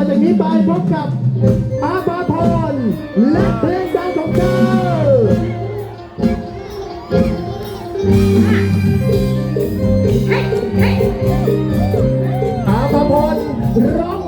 ต่อจากนี้ไปพบกับอาภาพรและเพลงดังของเธออาภาพรร้อง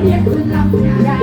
เพียงคุณลำใหญ่